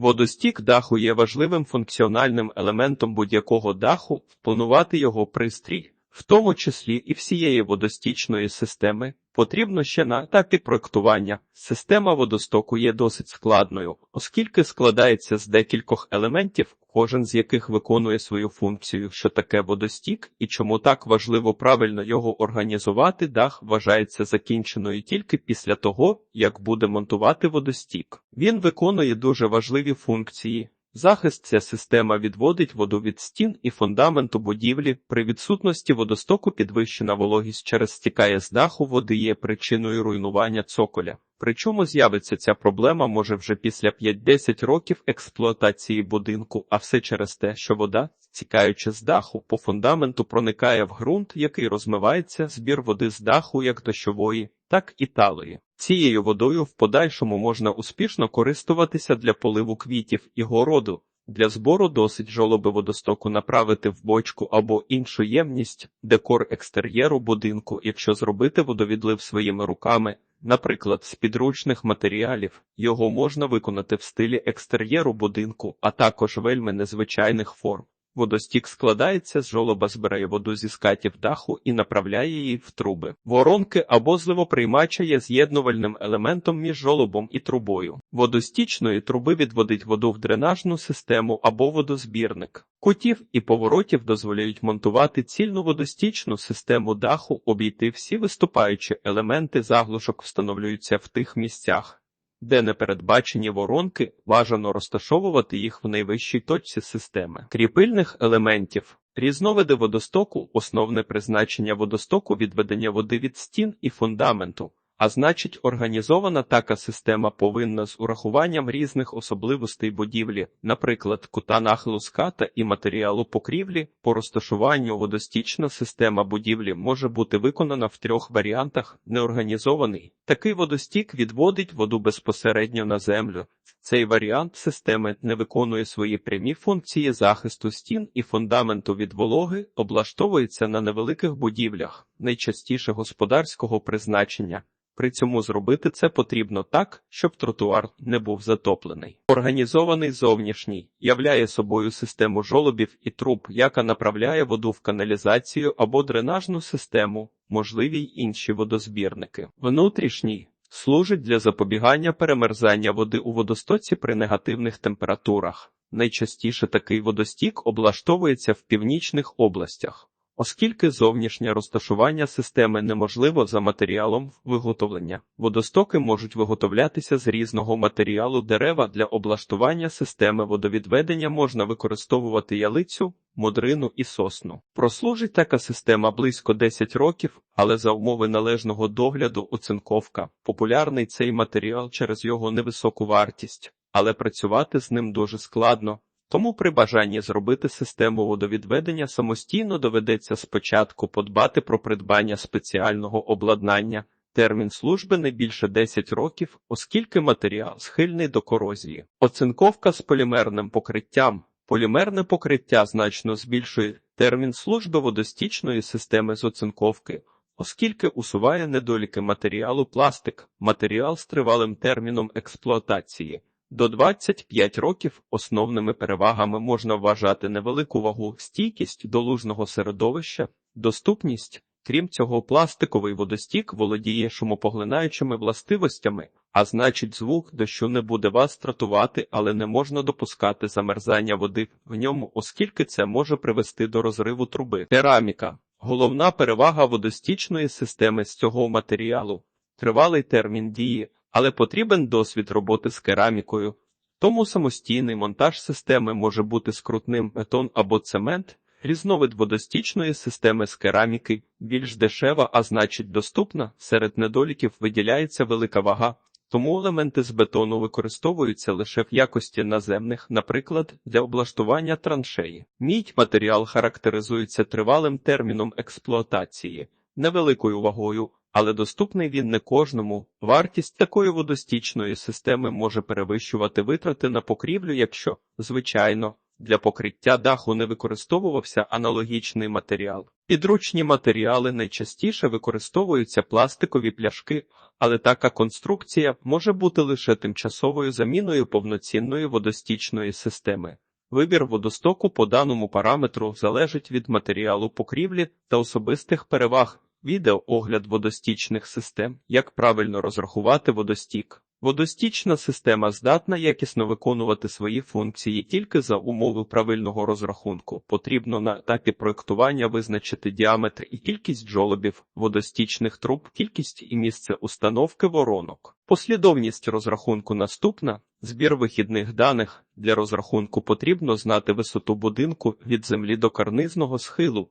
Водостік даху є важливим функціональним елементом будь-якого даху, впланувати його пристрій, в тому числі і всієї водостічної системи, потрібно ще на етапі проектування. Система водостоку є досить складною, оскільки складається з декількох елементів, кожен з яких виконує свою функцію, що таке водостік, і чому так важливо правильно його організувати, дах вважається закінченою тільки після того, як буде монтувати водостік. Він виконує дуже важливі функції. Захист ця система відводить воду від стін і фундаменту будівлі. При відсутності водостоку підвищена вологість через стікає з даху води є причиною руйнування цоколя. Причому з'явиться ця проблема може вже після 5-10 років експлуатації будинку, а все через те, що вода, стікаючи з даху, по фундаменту проникає в ґрунт, який розмивається, збір води з даху як дощової, так і талої. Цією водою в подальшому можна успішно користуватися для поливу квітів і городу. Для збору досить жолоби водостоку направити в бочку або іншу ємність, декор екстер'єру будинку, якщо зробити водовідлив своїми руками, наприклад, з підручних матеріалів, його можна виконати в стилі екстер'єру будинку, а також вельми незвичайних форм. Водостік складається з жолоба, збирає воду зі скатів даху і направляє її в труби. Воронки або зливоприймача є з'єднувальним елементом між жолобом і трубою. Водостічної труби відводить воду в дренажну систему або водозбірник. Кутів і поворотів дозволяють монтувати цільну водостічну систему даху, обійти всі виступаючі елементи заглушок встановлюються в тих місцях. Де не передбачені воронки, бажано розташовувати їх в найвищій точці системи. Кріпильних елементів різновиди водостоку, основне призначення водостоку відведення води від стін і фундаменту. А значить, організована така система повинна з урахуванням різних особливостей будівлі, наприклад, кута нахилу ската і матеріалу покрівлі, по розташуванню водостічна система будівлі може бути виконана в трьох варіантах: неорганізований. Такий водостік відводить воду безпосередньо на землю. Цей варіант системи не виконує свої прямі функції захисту стін і фундаменту від вологи, облаштовується на невеликих будівлях, найчастіше господарського призначення. При цьому зробити це потрібно так, щоб тротуар не був затоплений. Організований зовнішній являє собою систему жолобів і труб, яка направляє воду в каналізацію або дренажну систему, можливі й інші водозбірники. Внутрішній служить для запобігання перемерзання води у водостоці при негативних температурах. Найчастіше такий водостік облаштовується в північних областях. Оскільки зовнішнє розташування системи неможливо за матеріалом виготовлення, водостоки можуть виготовлятися з різного матеріалу дерева для облаштування системи водовідведення можна використовувати ялицю, модрину і сосну. Прослужить така система близько 10 років, але за умови належного догляду оцинковка. Популярний цей матеріал через його невисоку вартість, але працювати з ним дуже складно. Тому при бажанні зробити систему водовідведення самостійно доведеться спочатку подбати про придбання спеціального обладнання. Термін служби не більше 10 років, оскільки матеріал схильний до корозії. Оцинковка з полімерним покриттям. Полімерне покриття значно збільшує термін служби водостічної системи з оцинковки, оскільки усуває недоліки матеріалу пластик, матеріал з тривалим терміном експлуатації. До 25 років основними перевагами можна вважати невелику вагу, стійкість до лужного середовища, доступність. Крім цього, пластиковий водостік володіє шумопоглинаючими властивостями, а значить, звук дощу не буде вас тратувати, але не можна допускати замерзання води в ньому, оскільки це може привести до розриву труби. Кераміка головна перевага водостічної системи з цього матеріалу, тривалий термін дії але потрібен досвід роботи з керамікою, тому самостійний монтаж системи може бути скрутним бетон або цемент, різновид водостічної системи з кераміки більш дешева, а значить доступна. Серед недоліків виділяється велика вага. Тому елементи з бетону використовуються лише в якості наземних, наприклад, для облаштування траншеї. Мідь матеріал характеризується тривалим терміном експлуатації, невеликою вагою, але доступний він не кожному. Вартість такої водостічної системи може перевищувати витрати на покрівлю, якщо, звичайно, Для покриття даху не використовувався аналогічний матеріал. Підручні матеріали найчастіше використовуються пластикові пляшки, але така конструкція може бути лише тимчасовою заміною повноцінної водостічної системи. Вибір водостоку по даному параметру залежить від матеріалу покрівлі та особистих переваг. Відео огляд водостічних систем, як правильно розрахувати водостік. Водостічна система здатна якісно виконувати свої функції тільки за умови правильного розрахунку. Потрібно на етапі проєктування визначити діаметр і кількість жолобів водостічних труб, кількість і місце установки воронок. Послідовність розрахунку наступна. Збір вихідних даних для розрахунку потрібно знати висоту будинку від землі до карнизного схилу.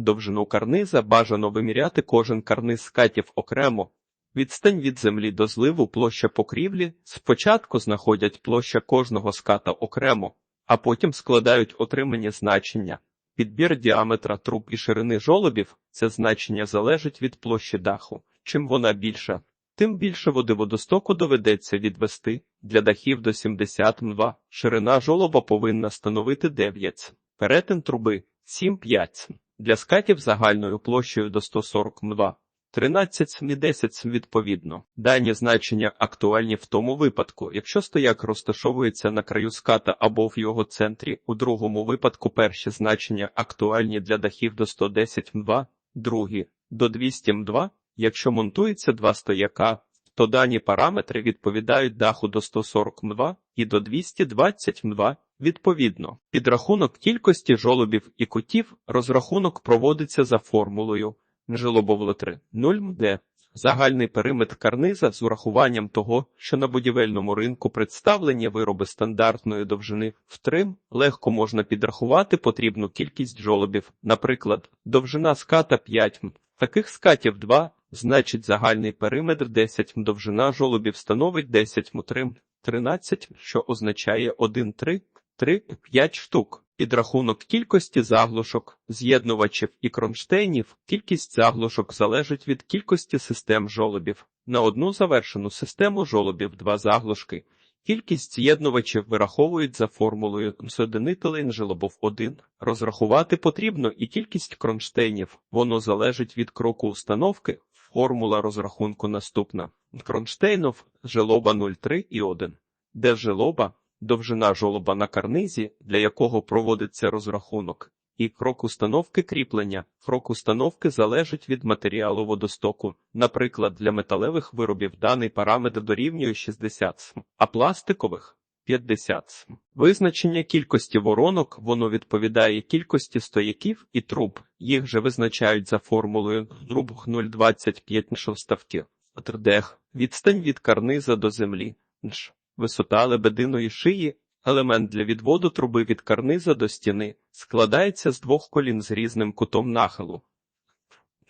Довжину карниза бажано виміряти кожен карниз скатів окремо. Відстань від землі до зливу площа покрівлі спочатку знаходять площа кожного ската окремо, а потім складають отримані значення. Підбір діаметра труб і ширини жолобів це значення залежить від площі даху. Чим вона більша, тим більше води водостоку доведеться відвести. Для дахів до 70 мва ширина жолоба повинна становити 9, перетин труби 7,5. Для скатів загальною площею до 140 мва 13 і 10 відповідно. Дані значення актуальні в тому випадку, якщо стояк розташовується на краю ската або в його центрі, у другому випадку перші значення актуальні для дахів до 110 мва, другі до 200 мва. Якщо монтується два стояка, то дані параметри відповідають даху до 140 мва і до 220 мва. Відповідно, підрахунок кількості жолобів і кутів розрахунок проводиться за формулою Желобовло 3 0 МД. Загальний периметр карниза з урахуванням того, що на будівельному ринку представлені вироби стандартної довжини в трим легко можна підрахувати потрібну кількість жолобів. Наприклад, довжина ската 5 м. Таких скатів 2, значить загальний периметр 10 м. Довжина жолобів становить 10 м. Трим 13, що означає 1 3, 3 5 штук. Підрахунок кількості заглушок, з'єднувачів і кронштейнів. Кількість заглушок залежить від кількості систем жолобів. На одну завершену систему жолобів два заглушки. Кількість з'єднувачів вираховують за формулою Мсоденителин желобов 1. Розрахувати потрібно і кількість кронштейнів. Воно залежить від кроку установки. Формула розрахунку наступна. Кронштейнов желоба 0,3 і 1. Де желоба? Довжина жолоба на карнизі, для якого проводиться розрахунок, і крок установки кріплення. Крок установки залежить від матеріалу водостоку. Наприклад, для металевих виробів даний параметр дорівнює 60 см, а пластикових 50 см. Визначення кількості воронок воно відповідає кількості стояків і труб. Їх же визначають за формулою труб 0,25 шовставки. Трдех. Відстань від карниза до землі. Дж. Висота лебединої шиї, елемент для відводу труби від карниза до стіни, складається з двох колін з різним кутом нахилу.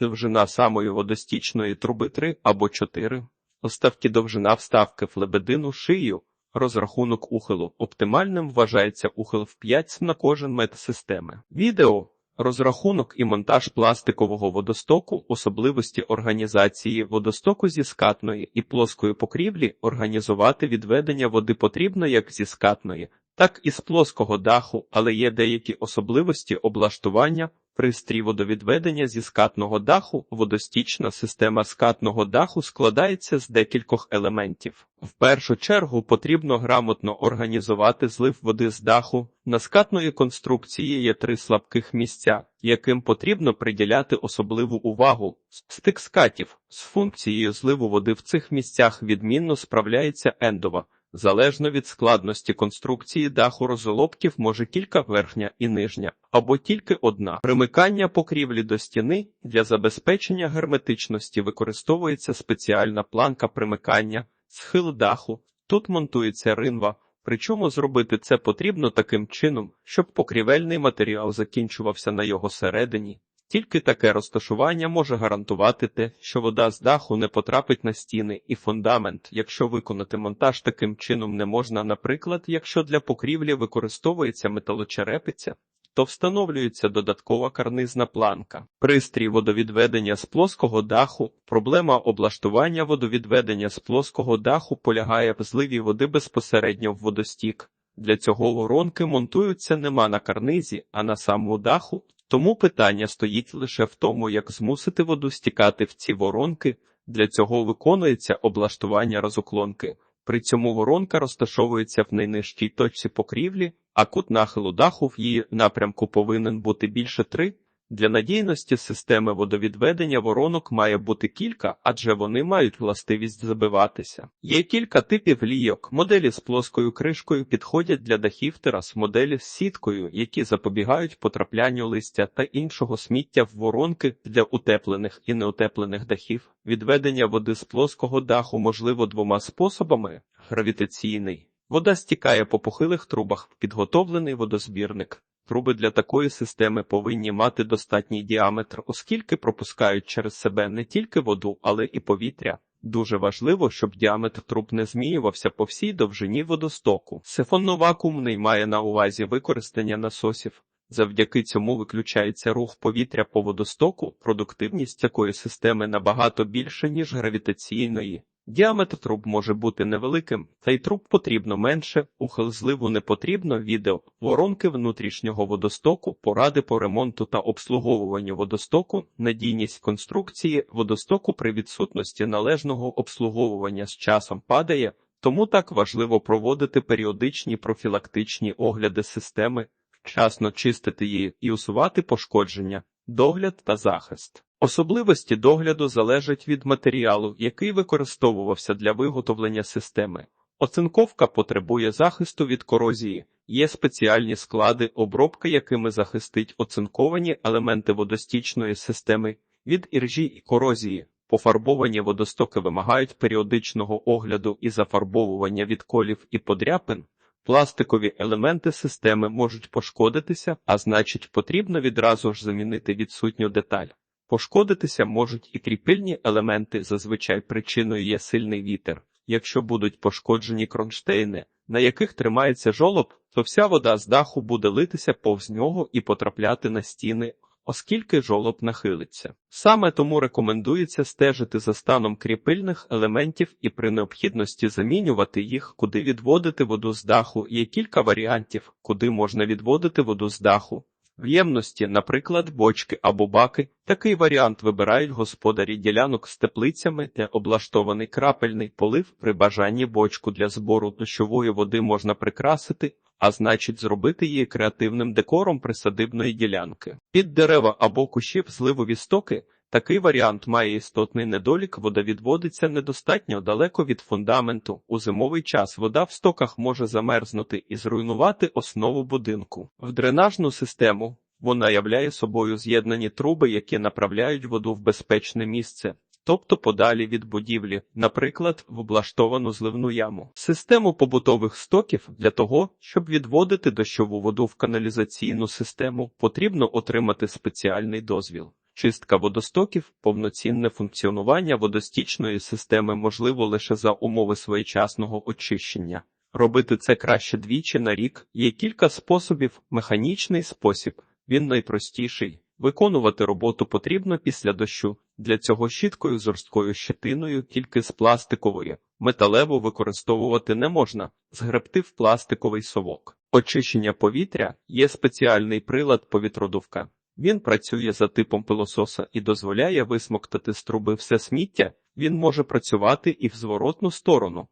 Довжина самої водостічної труби 3 або 4. Оставки довжина вставки в лебедину шию. Розрахунок ухилу. Оптимальним вважається ухил в 5 на кожен метр системи. Відео Розрахунок і монтаж пластикового водостоку, особливості організації водостоку зі скатної і плоскої покрівлі організувати відведення води потрібно як зі скатної, так і з плоского даху, але є деякі особливості облаштування, пристрій водовідведення зі скатного даху, водостічна система скатного даху складається з декількох елементів. В першу чергу потрібно грамотно організувати злив води з даху. На скатної конструкції є три слабких місця, яким потрібно приділяти особливу увагу. Стик скатів з функцією зливу води в цих місцях відмінно справляється ендова. Залежно від складності конструкції даху розолобків може кілька верхня і нижня, або тільки одна. Примикання покрівлі до стіни для забезпечення герметичності використовується спеціальна планка примикання, схил даху. Тут монтується ринва. Причому зробити це потрібно таким чином, щоб покрівельний матеріал закінчувався на його середині. Тільки таке розташування може гарантувати те, що вода з даху не потрапить на стіни і фундамент, якщо виконати монтаж таким чином не можна, наприклад, якщо для покрівлі використовується металочерепиця, то встановлюється додаткова карнизна планка. Пристрій водовідведення з плоского даху. Проблема облаштування водовідведення з плоского даху полягає в зливі води безпосередньо в водостік. Для цього воронки монтуються нема на карнизі, а на самому даху. Тому питання стоїть лише в тому, як змусити воду стікати в ці воронки. Для цього виконується облаштування розуклонки. При цьому воронка розташовується в найнижчій точці покрівлі, а кут нахилу даху в її напрямку повинен бути більше 3. Для надійності системи водовідведення воронок має бути кілька, адже вони мають властивість забиватися. Є кілька типів лійок. Моделі з плоскою кришкою підходять для дахів терас, моделі з сіткою, які запобігають потраплянню листя та іншого сміття в воронки для утеплених і неутеплених дахів. Відведення води з плоского даху можливо двома способами: гравітаційний. Вода стікає по похилих трубах, підготовлений водозбірник. Труби для такої системи повинні мати достатній діаметр, оскільки пропускають через себе не тільки воду, але і повітря. Дуже важливо, щоб діаметр труб не змінювався по всій довжині водостоку. Сифонно-вакуумний має на увазі використання насосів. Завдяки цьому виключається рух повітря по водостоку, продуктивність такої системи набагато більше, ніж гравітаційної. Діаметр труб може бути невеликим, та й труб потрібно менше, ухил зливу не потрібно, відео, воронки внутрішнього водостоку, поради по ремонту та обслуговуванню водостоку, надійність конструкції водостоку при відсутності належного обслуговування з часом падає, тому так важливо проводити періодичні профілактичні огляди системи, вчасно чистити її і усувати пошкодження, догляд та захист. Особливості догляду залежать від матеріалу, який використовувався для виготовлення системи. Оцинковка потребує захисту від корозії, є спеціальні склади, обробка якими захистить оцинковані елементи водостічної системи від іржі і корозії. Пофарбовані водостоки вимагають періодичного огляду і зафарбовування від колів і подряпин. Пластикові елементи системи можуть пошкодитися, а значить, потрібно відразу ж замінити відсутню деталь. Пошкодитися можуть і кріпильні елементи, зазвичай причиною є сильний вітер. Якщо будуть пошкоджені кронштейни, на яких тримається жолоб, то вся вода з даху буде литися повз нього і потрапляти на стіни, оскільки жолоб нахилиться. Саме тому рекомендується стежити за станом кріпильних елементів і при необхідності замінювати їх, куди відводити воду з даху. Є кілька варіантів, куди можна відводити воду з даху. В ємності, наприклад, бочки або баки. Такий варіант вибирають господарі ділянок з теплицями, де облаштований крапельний полив при бажанні бочку для збору дощової води можна прикрасити, а значить зробити її креативним декором присадибної ділянки. Під дерева або кущів зливові стоки. Такий варіант має істотний недолік, вода відводиться недостатньо далеко від фундаменту. У зимовий час вода в стоках може замерзнути і зруйнувати основу будинку. В дренажну систему вона являє собою з'єднані труби, які направляють воду в безпечне місце. Тобто подалі від будівлі, наприклад, в облаштовану зливну яму. Систему побутових стоків для того, щоб відводити дощову воду в каналізаційну систему, потрібно отримати спеціальний дозвіл. Чистка водостоків, повноцінне функціонування водостічної системи можливо лише за умови своєчасного очищення. Робити це краще двічі на рік. Є кілька способів. Механічний спосіб, він найпростіший. Виконувати роботу потрібно після дощу. Для цього щіткою з жорсткою щетиною, тільки з пластикової. Металеву використовувати не можна, згребти в пластиковий совок. Очищення повітря є спеціальний прилад повітродувка. Він працює за типом пилососа і дозволяє висмоктати з труби все сміття, він може працювати і в зворотну сторону.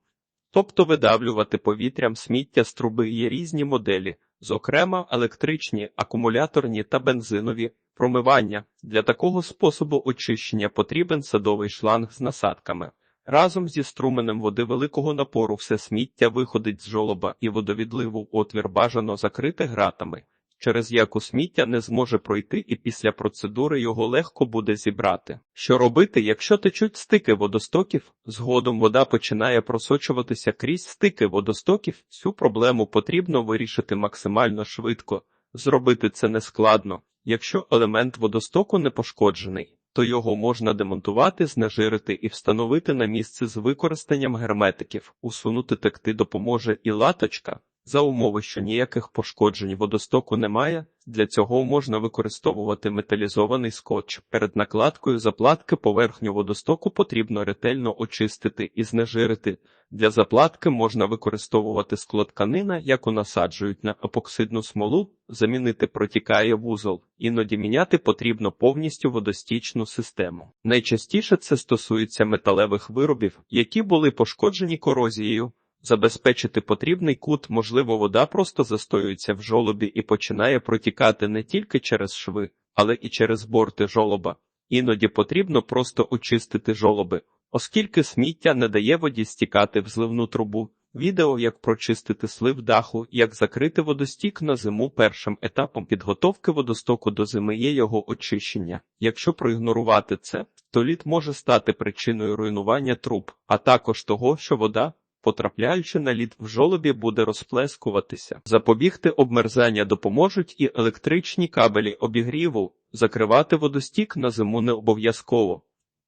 Тобто видавлювати повітрям сміття з труби є різні моделі, зокрема електричні, акумуляторні та бензинові промивання. Для такого способу очищення потрібен садовий шланг з насадками. Разом зі струменем води великого напору все сміття виходить з жолоба і водовідливу отвір бажано закрити гратами через яку сміття не зможе пройти, і після процедури його легко буде зібрати. Що робити, якщо течуть стики водостоків? Згодом вода починає просочуватися крізь стики водостоків. Цю проблему потрібно вирішити максимально швидко. Зробити це нескладно. Якщо елемент водостоку не пошкоджений, то його можна демонтувати, знежирити і встановити на місце з використанням герметиків. Усунути текти допоможе і латочка. За умови, що ніяких пошкоджень водостоку немає, для цього можна використовувати металізований скотч. Перед накладкою заплатки поверхню водостоку потрібно ретельно очистити і знежирити. Для заплатки можна використовувати склотканина, яку насаджують на епоксидну смолу, замінити протікає вузол, іноді міняти потрібно повністю водостічну систему. Найчастіше це стосується металевих виробів, які були пошкоджені корозією. Забезпечити потрібний кут, можливо, вода просто застоюється в жолобі і починає протікати не тільки через шви, але і через борти жолоба. Іноді потрібно просто очистити жолоби, оскільки сміття не дає воді стікати в зливну трубу. Відео, як прочистити слив даху, як закрити водостік на зиму першим етапом підготовки водостоку до зими є його очищення. Якщо проігнорувати це, то лід може стати причиною руйнування труб, а також того, що вода, потрапляючи на лід в жолобі, буде розплескуватися. Запобігти обмерзання допоможуть і електричні кабелі обігріву, закривати водостік на зиму не обов'язково.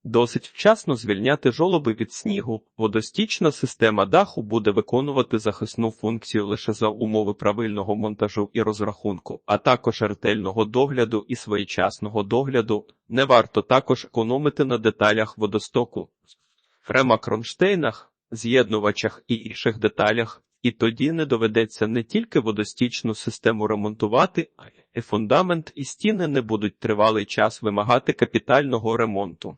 Досить вчасно звільняти жолоби від снігу. Водостічна система даху буде виконувати захисну функцію лише за умови правильного монтажу і розрахунку, а також ретельного догляду і своєчасного догляду. Не варто також економити на деталях водостоку, фрема кронштейнах, з'єднувачах і інших деталях. І тоді не доведеться не тільки водостічну систему ремонтувати, а й фундамент і стіни не будуть тривалий час вимагати капітального ремонту.